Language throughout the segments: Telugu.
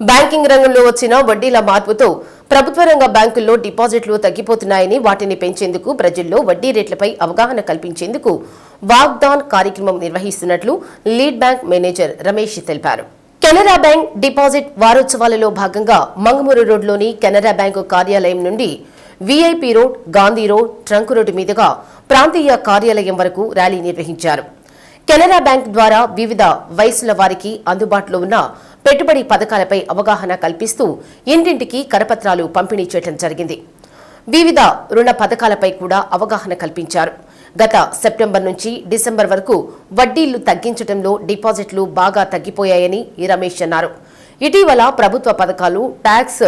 బ్యాంకింగ్ రంగంలో వచ్చిన వడ్డీల మార్పుతో ప్రభుత్వ రంగ బ్యాంకుల్లో డిపాజిట్లు తగ్గిపోతున్నాయని వాటిని పెంచేందుకు ప్రజల్లో వడ్డీ రేట్లపై అవగాహన కల్పించేందుకు వాగ్దాన్ కార్యక్రమం నిర్వహిస్తున్నట్లు లీడ్ బ్యాంక్ మేనేజర్ రమేష్ తెలిపారు. కెనరా బ్యాంక్ డిపాజిట్ వారోత్సవాలలో భాగంగా మంగమూరు రోడ్లోని కెనరా బ్యాంకు కార్యాలయం నుండి VIP road Gandhi road trunk road మీదుగా ప్రాంతీయ కార్యాలయం వరకు ర్యాలీ నిర్వహించారు. కెనరా బ్యాంక్ ద్వారా వివిధ వయసుల వారికి అందుబాటులో ఉన్న పెట్టుబడి పథకాలపై అవగాహన కల్పిస్తూ ఇంటింటికి కరపత్రాలు పంపిణీ చేయడం జరిగింది. వివిధ రుణ పథకాలపై కూడా అవగాహన కల్పించారు. గత సెప్టెంబర్ నుంచి డిసెంబర్ వరకు వడ్డీలు తగ్గించడంలో డిపాజిట్లు బాగా తగ్గిపోయాయని రమేష్ అన్నారు. ఇటీవల ప్రభుత్వ పథకాలు ట్యాక్స్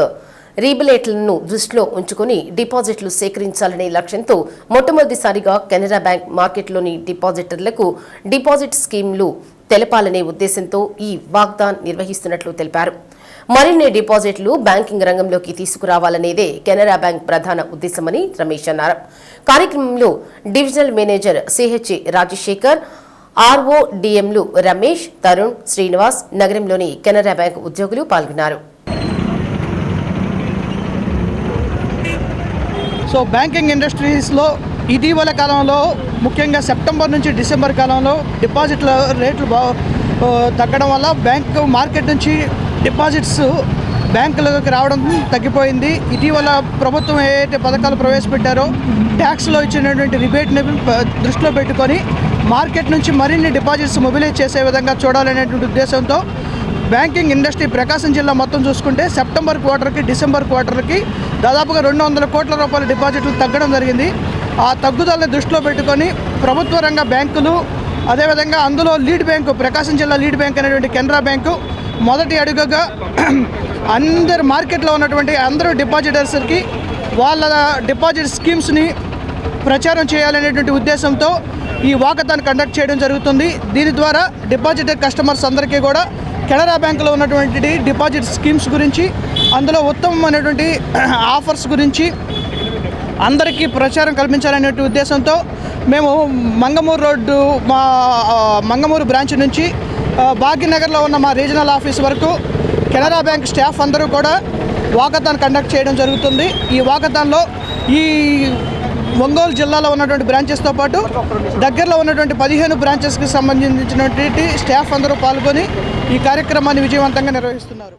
రీబిలేట్లను దృష్టిలో ఉంచుకుని డిపాజిట్లు సేకరించాలనే లక్ష్యంతో మొట్టమొదటిసారిగా కెనరా బ్యాంక్ మార్కెట్లోని డిపాజిటర్లకు డిపాజిట్ స్కీమ్లు తెలపాలనే ఉద్దేశంతో ఈ వాగ్దాన్ నిర్వహిస్తున్నట్లు తెలిపారు. మరిన్ని డిపాజిట్లు బ్యాంకింగ్ రంగంలోకి తీసుకురావాలనేదే కెనరా బ్యాంక్ ప్రధాన ఉద్దేశమని రమేష్ అన్నారు. కార్యక్రమంలో divisional manager CH Rajasekhar RO డిఎంలు Ramesh Tarun Srinivas నగరంలోని కెనరా బ్యాంక్ ఉద్యోగులు పాల్గొన్నారు. సో బ్యాంకింగ్ ఇండస్ట్రీస్లో ఇటీవల కాలంలో ముఖ్యంగా సెప్టెంబర్ నుంచి డిసెంబర్ కాలంలో డిపాజిట్ల రేట్లు బా తగ్గడం వల్ల బ్యాంక్ మార్కెట్ నుంచి డిపాజిట్స్ బ్యాంకులకి రావడం తగ్గిపోయింది. ఇటీవల ప్రభుత్వం ఏ పథకాలు ప్రవేశపెట్టారో ట్యాక్స్లో ఇచ్చినటువంటి రిబేట్ని దృష్టిలో పెట్టుకొని మార్కెట్ నుంచి మరిన్ని డిపాజిట్స్ మొబిలైజ్ చేసే విధంగా చూడాలనేటువంటి ఉద్దేశంతో బ్యాంకింగ్ ఇండస్ట్రీ ప్రకాశం జిల్లా మొత్తం చూసుకుంటే సెప్టెంబర్ క్వార్టర్కి డిసెంబర్ క్వార్టర్కి దాదాపుగా రెండు వందల కోట్ల రూపాయల డిపాజిట్లు తగ్గడం జరిగింది. ఆ తగ్గుదలని దృష్టిలో పెట్టుకొని ప్రభుత్వ రంగ బ్యాంకులు అదేవిధంగా అందులో లీడ్ బ్యాంకు ప్రకాశం జిల్లా లీడ్ బ్యాంక్ అనేటువంటి కెనరా బ్యాంకు మొదటి అడుగుగా అందరు మార్కెట్లో ఉన్నటువంటి అందరూ డిపాజిటర్స్కి వాళ్ళ డిపాజిట్ స్కీమ్స్ని ప్రచారం చేయాలనేటువంటి ఉద్దేశంతో ఈ వాకథాన్ కండక్ట్ చేయడం జరుగుతుంది. దీని ద్వారా డిపాజిటర్ కస్టమర్స్ అందరికీ కూడా కెనరా బ్యాంకులో ఉన్నటువంటి డిపాజిట్ స్కీమ్స్ గురించి అందులో ఉత్తమమైనటువంటి ఆఫర్స్ గురించి అందరికీ ప్రచారం కల్పించాలనే ఉద్దేశంతో మేము మంగమూరు రోడ్డు మా మంగమూరు బ్రాంచ్ నుంచి భాగ్యనగర్లో ఉన్న మా రీజనల్ ఆఫీస్ వరకు కెనరా బ్యాంక్ స్టాఫ్ అందరూ కూడా వాకథాన్ కండక్ట్ చేయడం జరుగుతుంది. ఈ వాకథాన్లో ఈ ఒంగోలు జిల్లాలో ఉన్నటువంటి బ్రాంచెస్తో పాటు దగ్గరలో ఉన్నటువంటి పదిహేను బ్రాంచెస్కి సంబంధించినటువంటి స్టాఫ్ అందరూ పాల్గొని ఈ కార్యక్రమాన్ని విజయవంతంగా నిర్వహిస్తున్నారు.